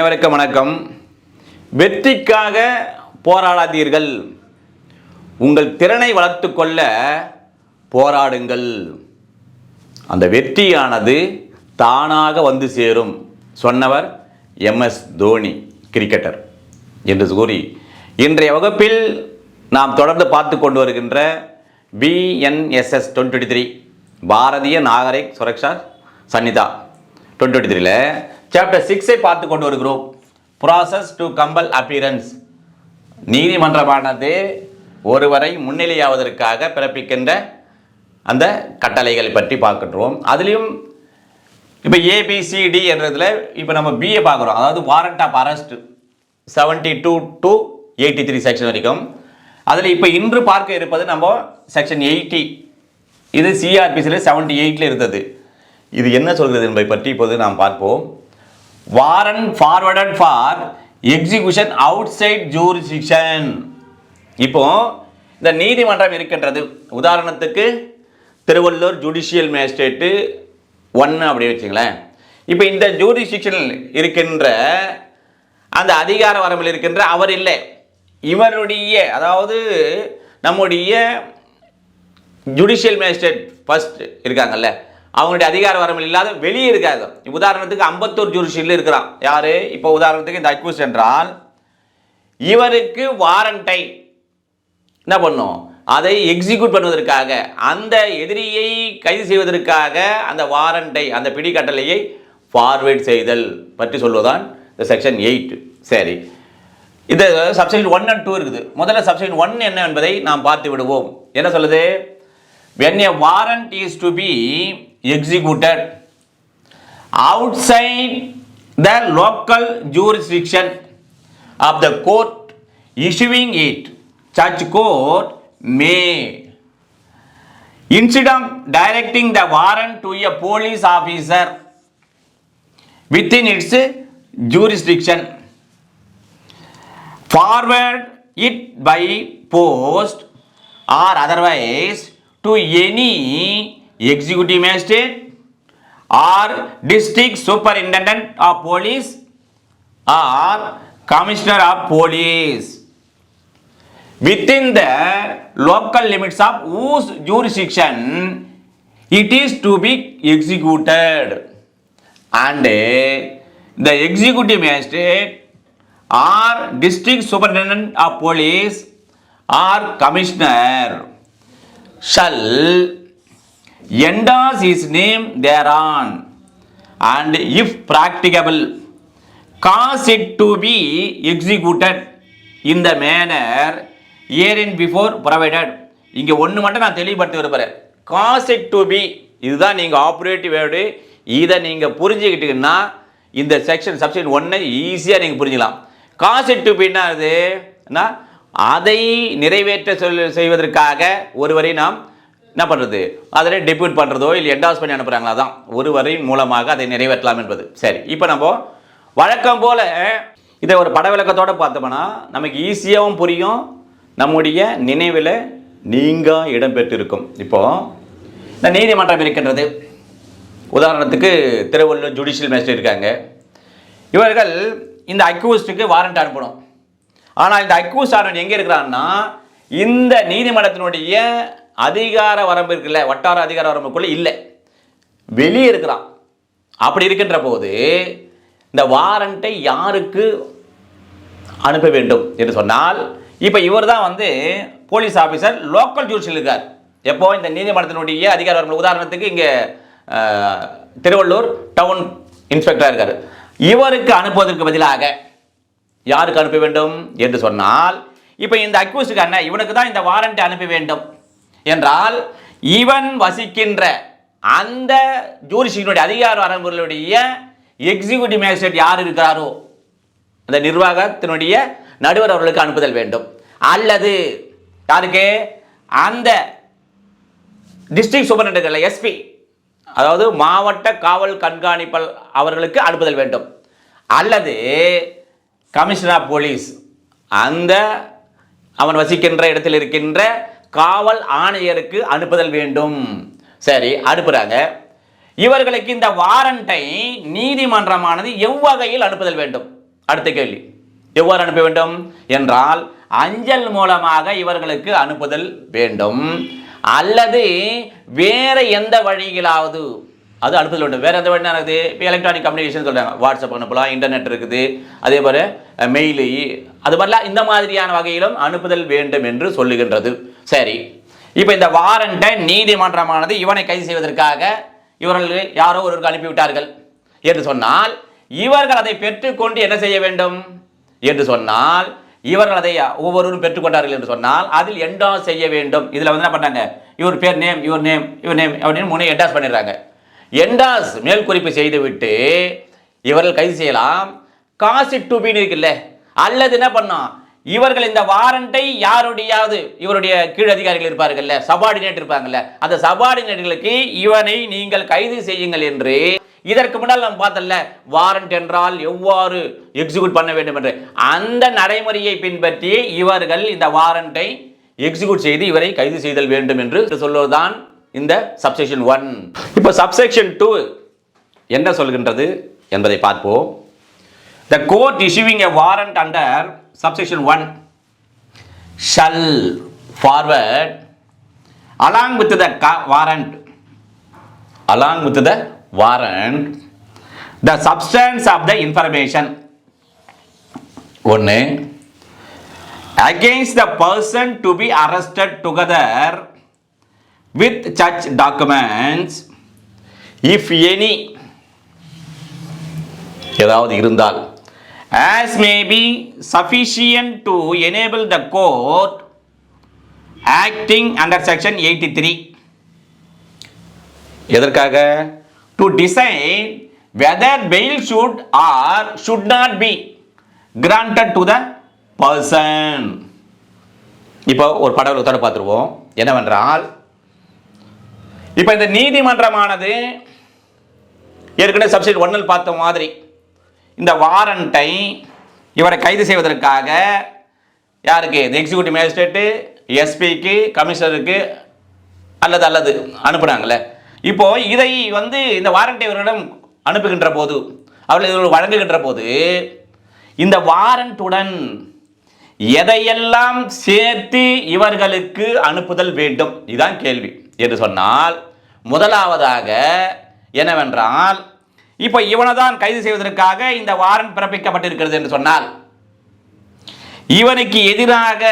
அனைவருக்கும் வணக்கம் வெற்றிக்காக போராடாதீர்கள் உங்கள் திறனை வளர்த்து கொள்ள போராடுங்கள் அந்த வெற்றியானது தானாக வந்து சேரும் சொன்னவர் எஸ் தோனி கிரிக்கெட்டர் என்று கூறி இன்றைய வகுப்பில் நாம் தொடர்ந்து பார்த்து கொண்டு வருகின்ற BNSS twenty three Bharatiya Nagarik Suraksha Sanhita twenty த்ரீல சாப்டர் சிக்ஸை பார்த்து கொண்டு வருகிறோம் ப்ராசஸ் டு கம்பல் அப்பியரன்ஸ் நீதிமன்றமானது ஒருவரை முன்னிலையாவதற்காக பிறப்பிக்கின்ற அந்த கட்டளைகளை பற்றி பார்க்கின்றோம் அதுலேயும் இப்போ ஏபிசிடி என்றதில் இப்போ நம்ம பிஏ பார்க்குறோம் அதாவது warrant of arrest seventy two to eighty three section வரைக்கும் அதில் இப்போ இன்று பார்க்க இருப்பது நம்ம செக்ஷன் எயிட்டி இது சிஆர்பிசியில் செவன்ட்டி எயிட்டில் இருந்தது இது என்ன சொல்கிறது என்பதை பற்றி இப்போது நாம் பார்ப்போம் warrant forwarded for execution outside jurisdiction இப்போ இந்த நீதிமன்றம் இருக்கின்றது உதாரணத்துக்கு திருவள்ளூர் ஜுடிஷியல் மேஜிஸ்ட்ரேட்டு ஒன்று அப்படி வச்சுங்களேன் இப்போ இந்த ஜூரிசிக்ஷனில் இருக்கின்ற அந்த அதிகார வரம்பில் இருக்கின்ற அவர் இல்லை இவருடைய அதாவது நம்முடைய ஜுடிஷியல் மேஜிஸ்ட்ரேட் ஃபஸ்ட் இருக்காங்கல்ல அவங்களுடைய அதிகார வரம்பு இல்லாத வெளியே இருக்காது உதாரணத்துக்கு அம்பத்தூர் ஜூரிஷியில் இருக்கிறான் யார் இப்போ உதாரணத்துக்கு இந்த அக்யூஸ் என்றால் இவருக்கு வாரண்டை என்ன பண்ணும் அதை எக்ஸிக்யூட் பண்ணுவதற்காக அந்த எதிரியை கைது செய்வதற்காக அந்த வாரண்டை அந்த கட்டளையை ஃபார்வேர்ட் செய்தல் பற்றி சொல்வதான் இந்த செக்ஷன் எயிட் சரி இந்த சப்செக்ஷன் ஒன் அண்ட் டூ இருக்குது முதல்ல சப்செக்ஷன் ஒன் என்ன என்பதை நாம் பார்த்து விடுவோம் என்ன சொல்லுது when a warrant is to be executed outside the local jurisdiction of the court issuing it. Such court may, instead of directing the warrant to a police officer within its jurisdiction, forward it by post or otherwise to any Executive Magistrate or District Superintendent of Police or Commissioner of Police within the local limits of whose jurisdiction it is to be executed, and uh, the Executive Magistrate or District Superintendent of Police or Commissioner shall is name there on and if practicable cause it to be executed இந்த manner manner in before provided இங்கே ஒன்று மட்டும் நான் தெளிவுபடுத்த விரும்புகிறேன் cause it to be இதுதான் நீங்கள் operative word இதை நீங்கள் புரிஞ்சுக்கிட்டீங்கன்னா இந்த செக்ஷன் சப்ஷன் ஒன்றை ஈஸியாக நீங்கள் புரிஞ்சுக்கலாம் காஸ் இட் டு பின்னா அது அதை நிறைவேற்ற சொல் செய்வதற்காக ஒருவரை நாம் என்ன பண்ணுறது அதில் டெபியூட் பண்ணுறதோ இல்லை எண்டாஸ் பண்ணி அனுப்புகிறாங்களா தான் ஒரு வரி மூலமாக அதை நிறைவேற்றலாம் என்பது சரி இப்போ நம்ம வழக்கம் போல் இதை ஒரு பட விளக்கத்தோடு பார்த்தோம்னா நமக்கு ஈஸியாகவும் புரியும் நம்முடைய நினைவில் நீங்கள் இடம்பெற்றிருக்கும் இப்போது இந்த நீதிமன்றம் இருக்கின்றது உதாரணத்துக்கு திருவள்ளூர் ஜுடிஷியல் மேஜிஸ்ட்ரேட் இருக்காங்க இவர்கள் இந்த அக்யூஸ்டுக்கு வாரண்ட் அனுப்பணும் ஆனால் இந்த அக்யூஸ்ட் ஆனவன் எங்கே இருக்கிறான்னா இந்த நீதிமன்றத்தினுடைய அதிகார வரம்பு இருக்குல்ல வட்டார அதிகார வரம்புக்குள்ளே இல்லை வெளியே இருக்கிறான் அப்படி இருக்கின்ற போது இந்த வாரண்ட்டை யாருக்கு அனுப்ப வேண்டும் என்று சொன்னால் இப்போ இவர் தான் வந்து போலீஸ் ஆஃபீஸர் லோக்கல் ஜூரிஷியில் இருக்கார் எப்போ இந்த நீதிமன்றத்தினுடைய அதிகார வரம்பு உதாரணத்துக்கு இங்கே திருவள்ளூர் டவுன் இன்ஸ்பெக்டராக இருக்கார் இவருக்கு அனுப்புவதற்கு பதிலாக யாருக்கு அனுப்ப வேண்டும் என்று சொன்னால் இப்போ இந்த அக்யூஸ்டுக்கு அண்ணன் இவனுக்கு தான் இந்த வாரண்ட்டை அனுப்ப வேண்டும் என்றால் இவன் வசிக்கின்ற அந்த ஜூரிஷியினுடைய அதிகார வரம்புகளுடைய எக்ஸிகூட்டிவ் மேஜிஸ்ட்ரேட் யார் இருக்கிறாரோ அந்த நிர்வாகத்தினுடைய நடுவர் அவர்களுக்கு அனுப்புதல் வேண்டும் அல்லது யாருக்கு அந்த டிஸ்ட்ரிக் சூப்பரிண்டென்டென்ட் எஸ்பி அதாவது மாவட்ட காவல் கண்காணிப்பல் அவர்களுக்கு அனுப்புதல் வேண்டும் அல்லது கமிஷனர் ஆஃப் போலீஸ் அந்த அவன் வசிக்கின்ற இடத்தில் இருக்கின்ற காவல் ஆணையருக்கு அனுப்புதல் வேண்டும் சரி அனுப்புகிறாங்க இவர்களுக்கு இந்த வாரண்டை நீதிமன்றமானது எவ்வகையில் அனுப்புதல் வேண்டும் அடுத்த கேள்வி எவ்வாறு அனுப்ப வேண்டும் என்றால் அஞ்சல் மூலமாக இவர்களுக்கு அனுப்புதல் வேண்டும் அல்லது வேறு எந்த வழியிலாவது அது அனுப்புதல் வேண்டும் வேறு எந்த வழி இருக்குது இப்போ எலக்ட்ரானிக் கம்யூனிகேஷன் சொல்கிறாங்க வாட்ஸ்அப் அனுப்பலாம் இன்டர்நெட் இருக்குது அதே போல் மெயிலு அது மாதிரிலாம் இந்த மாதிரியான வகையிலும் அனுப்புதல் வேண்டும் என்று சொல்லுகின்றது சரி இப்போ இந்த வாரண்டை நீதிமன்றமானது இவனை கைது செய்வதற்காக இவர்கள் யாரோ ஒருவருக்கு அனுப்பிவிட்டார்கள் என்று சொன்னால் இவர்கள் அதை பெற்றுக்கொண்டு என்ன செய்ய வேண்டும் என்று சொன்னால் இவர்கள் அதை ஒவ்வொருவரும் பெற்றுக்கொண்டார்கள் என்று சொன்னால் அதில் எண்டாஸ் செய்ய வேண்டும் இதில் வந்து என்ன பண்ணாங்க இவர் பேர் நேம் இவர் நேம் இவர் நேம் அப்படின்னு முனை எண்டாஸ் பண்ணிடுறாங்க எண்டாஸ் மேல் குறிப்பு செய்துவிட்டு இவர்கள் கைது செய்யலாம் காசு டூபின்னு இருக்குல்ல அல்லது என்ன பண்ணோம் இவர்கள் இந்த வாரண்டை யாருடையாவது இவருடைய கீழ் அதிகாரிகள் இருப்பார்கள்ல சபார்டினேட் இருப்பாங்கல்ல அந்த சபார்டினேட்டுகளுக்கு இவனை நீங்கள் கைது செய்யுங்கள் என்று இதற்கு முன்னால் நாம் பார்த்தல வாரண்ட் என்றால் எவ்வாறு எக்ஸிக்யூட் பண்ண வேண்டும் என்று அந்த நடைமுறையை பின்பற்றி இவர்கள் இந்த வாரண்டை எக்ஸிக்யூட் செய்து இவரை கைது செய்தல் வேண்டும் என்று சொல்வதுதான் இந்த சப்செக்ஷன் ஒன் இப்போ சப்செக்ஷன் டூ என்ன சொல்கின்றது என்பதை பார்ப்போம் the court issuing a warrant under subsection one shall forward along with the warrant along with the warrant the substance of the information ஒன்று against the person to be arrested together with search documents if any ஏதாவது இருந்தால் as may be sufficient to enable the court acting under section 83 எதற்காக to decide whether bail should or should not be granted to the person இப்போ ஒரு படவில் உத்தரவு பார்த்துருவோம் என்னவென்றால் இப்போ இந்த நீதிமன்றமானது ஏற்கனவே சப்சிட் ஒன்னில் பார்த்த மாதிரி இந்த வாரண்ட்டை இவரை கைது செய்வதற்காக யாருக்கு இந்த எக்ஸிக்யூட்டிவ் மேஜிஸ்ட்ரேட்டு எஸ்பிக்கு கமிஷனருக்கு அல்லது அல்லது அனுப்புனாங்களே இப்போது இதை வந்து இந்த வாரண்டை இவரிடம் அனுப்புகின்ற போது அவர்கள் இவர்கள் வழங்குகின்ற போது இந்த வாரண்ட்டுடன் எதையெல்லாம் சேர்த்து இவர்களுக்கு அனுப்புதல் வேண்டும் இதுதான் கேள்வி என்று சொன்னால் முதலாவதாக என்னவென்றால் இப்போ இவனை தான் கைது செய்வதற்காக இந்த வாரண்ட் பிறப்பிக்கப்பட்டிருக்கிறது என்று சொன்னால் இவனுக்கு எதிராக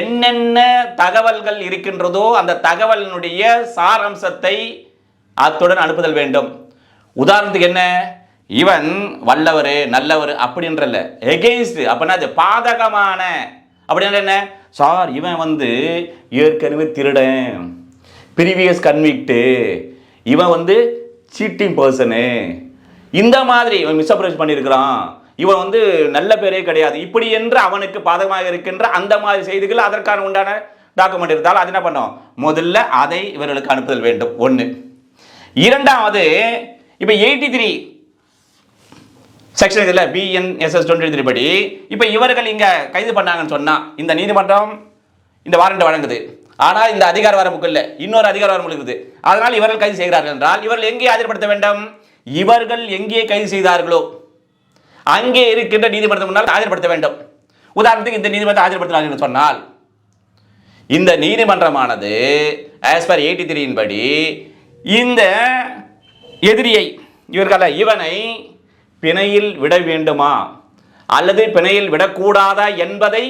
என்னென்ன தகவல்கள் இருக்கின்றதோ அந்த தகவலினுடைய சாரம்சத்தை அத்துடன் அனுப்புதல் வேண்டும் உதாரணத்துக்கு என்ன இவன் வல்லவர் நல்லவர் அப்படின்றல எகெயின்ஸ்ட் அப்படின்னா அது பாதகமான அப்படின்ற என்ன சார் இவன் வந்து ஏற்கனவே திருடன் ப்ரீவியஸ் கன்விக்டு இவன் வந்து சீட்டிங் பர்சனு இந்த மாதிரி இவன் மிஸ் அப்ரோச் பண்ணியிருக்கிறான் இவன் வந்து நல்ல பேரே கிடையாது இப்படி என்று அவனுக்கு பாதகமாக இருக்கின்ற அந்த மாதிரி செய்திகள் அதற்கான உண்டான டாக்குமெண்ட் இருந்தாலும் அது என்ன பண்ணோம் முதல்ல அதை இவர்களுக்கு அனுப்புதல் வேண்டும் ஒன்று இரண்டாவது இப்போ எயிட்டி த்ரீ செக்ஷன் இதில் பிஎன்எஸ்எஸ் டுவெண்ட்டி த்ரீ படி இப்போ இவர்கள் இங்கே கைது பண்ணாங்கன்னு சொன்னால் இந்த நீதிமன்றம் இந்த வாரண்ட் வழங்குது ஆனால் இந்த அதிகார வரம்புக்கு இல்லை இன்னொரு அதிகார வரம்பு இருக்குது அதனால் இவர்கள் கைது செய்கிறார்கள் என்றால் இவர்கள் எங்கே ஆஜர்படுத்த வேண்டும் இவர்கள் எங்கே கைது செய்தார்களோ அங்கே இருக்கின்ற நீதிமன்றம் முன்னால் ஆஜர்படுத்த வேண்டும் உதாரணத்துக்கு இந்த நீதிமன்றத்தை ஆஜர்படுத்தினார்கள் என்று சொன்னால் இந்த நீதிமன்றமானது ஆஸ் பர் எயிட்டி த்ரீயின் படி இந்த எதிரியை இவர்கள இவனை பிணையில் விட வேண்டுமா அல்லது பிணையில் விடக்கூடாதா என்பதை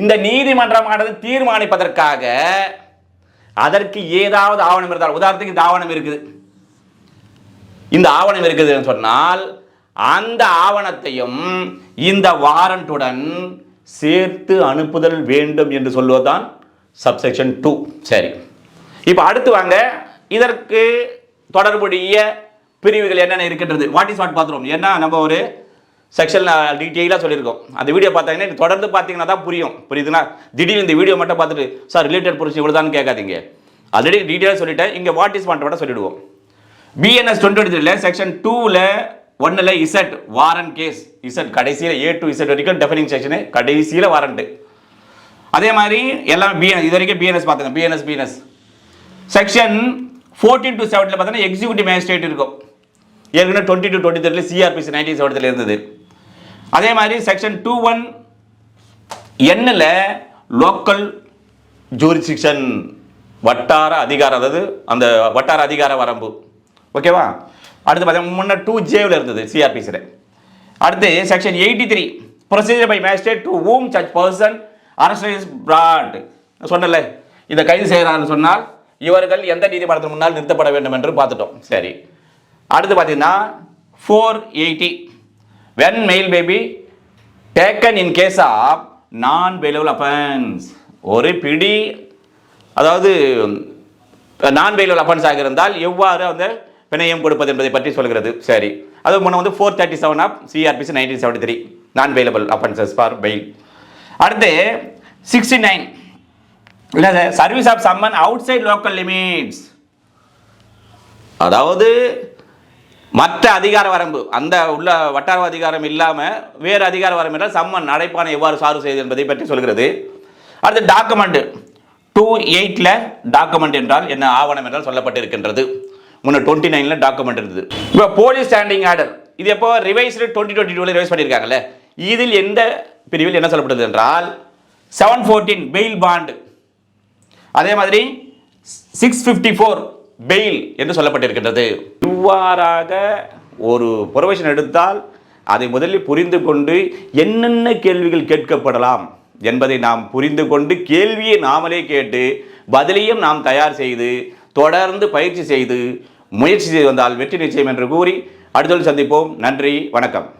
இந்த நீதிமன்றமானது தீர்மானிப்பதற்காக அதற்கு ஏதாவது ஆவணம் இருந்தால் உதாரணத்துக்கு இந்த ஆவணம் இருக்குது இந்த ஆவணம் இருக்குதுன்னு சொன்னால் அந்த ஆவணத்தையும் இந்த வாரண்ட்டுடன் சேர்த்து அனுப்புதல் வேண்டும் என்று சொல்வதுதான் சப்செக்ஷன் டூ சரி இப்போ அடுத்து வாங்க இதற்கு தொடர்புடைய பிரிவுகள் என்னென்ன இருக்கின்றது வாட் இஸ் வாட் பார்த்துருவோம் ஏன்னா நம்ம ஒரு செக்ஷன் டீட்டெயிலாக சொல்லியிருக்கோம் அந்த வீடியோ பார்த்தீங்கன்னா தொடர்ந்து பார்த்தீங்கன்னா தான் புரியும் புரியுதுன்னா திடீர்னு இந்த வீடியோ மட்டும் பார்த்துட்டு சார் ரிலேட்டட் புரிச்சு இவ்வளோதான்னு கேட்காதீங்க ஆல்ரெடி டீட்டெயிலாக சொல்லிட்டேன் இங்கே வாட் இஸ் பண்ணுறோட சொல்லிடுவோம் பிஎன்எஸ் டுவெண்ட்டி த்ரீல செக்ஷன் டூவில் ஒன்றில் இசட் வாரண்ட் கேஸ் இசட் கடைசியில் ஏ டு இசட் வரைக்கும் டெஃபனிங் செக்ஷனு கடைசியில் வாரண்ட்டு அதே மாதிரி எல்லாம் பிஎன் இது வரைக்கும் பிஎன்எஸ் பார்த்துங்க BNS BNS section fourteen to செவன்டில் பார்த்தீங்கன்னா எக்ஸிக்யூட்டிவ் மேஜிஸ்ட்ரேட் இருக்கும் ஏற்கனவே டுவெண்ட்டி டு டுவெண்ட்டி த்ரீல சிஆர்பிசி நைன்டீன் செவன்டில் இருந்தது அதே மாதிரி செக்ஷன் டூ ஒன் எண்ணில் லோக்கல் ஜூரிசிக்ஷன் வட்டார அதிகாரம் அதாவது அந்த வட்டார அதிகார வரம்பு ஓகேவா அடுத்து பார்த்தீங்கன்னா முன்னே டூ ஜேவில் இருந்தது சிஆர்பிசியில் அடுத்து section eighty three procedure by magistrate to whom such person arrest brought சொன்னல இதை கைது செய்கிறான்னு சொன்னால் இவர்கள் எந்த நீதிமன்றத்தின் முன்னால் நிறுத்தப்பட வேண்டும் என்று பார்த்துட்டோம் சரி அடுத்து பார்த்தீங்கன்னா four eighty when bail maybe taken in case of non bailable offence ஒரு பிடி அதாவது நான் பெயிலபிள் அஃபென்ஸாக இருந்தால் எவ்வாறு அந்த பிணையம் கொடுப்பது என்பதை பற்றி சொல்கிறது சரி அது முன்ன வந்து four thirty seven of CrPC nineteen seventy three non bailable offences for bail அடுத்து சிக்ஸ்டி நைன் இல்லை sir service of summon outside local limits அதாவது மற்ற அதிகார வரம்பு அந்த உள்ள வட்டார அதிகாரம் இல்லாமல் வேறு அதிகார வரம்பு என்றால் சம்மன் அடைப்பானை எவ்வாறு சார்பு செய்து என்பதை பற்றி சொல்கிறது அடுத்து டாக்குமெண்ட் டூ எயிட்டில் டாக்குமெண்ட் என்றால் என்ன ஆவணம் என்றால் சொல்லப்பட்டிருக்கின்றது முன்னே டுவெண்ட்டி நைனில் டாக்குமெண்ட் இருந்தது இப்போ போலீஸ் ஸ்டாண்டிங் ஆர்டர் இது எப்போ ரிவைஸ்டு டுவெண்ட்டி டுவெண்ட்டி டூவில் ரிவைஸ் பண்ணியிருக்காங்கல்ல இதில் எந்த பிரிவில் என்ன சொல்லப்பட்டது என்றால் செவன் ஃபோர்டீன் பெயில் பாண்டு அதே மாதிரி சிக்ஸ் ஃபிஃப்டி ஃபோர் பெயில் என்று சொல்லப்பட்டிருக்கின்றது இவ்வாறாக ஒரு ப்ரொவேஷன் எடுத்தால் அதை முதலில் புரிந்து கொண்டு என்னென்ன கேள்விகள் கேட்கப்படலாம் என்பதை நாம் புரிந்து கொண்டு கேள்வியை நாமளே கேட்டு பதிலையும் நாம் தயார் செய்து தொடர்ந்து பயிற்சி செய்து முயற்சி செய்து வந்தால் வெற்றி நிச்சயம் என்று கூறி அடுத்தது சந்திப்போம் நன்றி வணக்கம்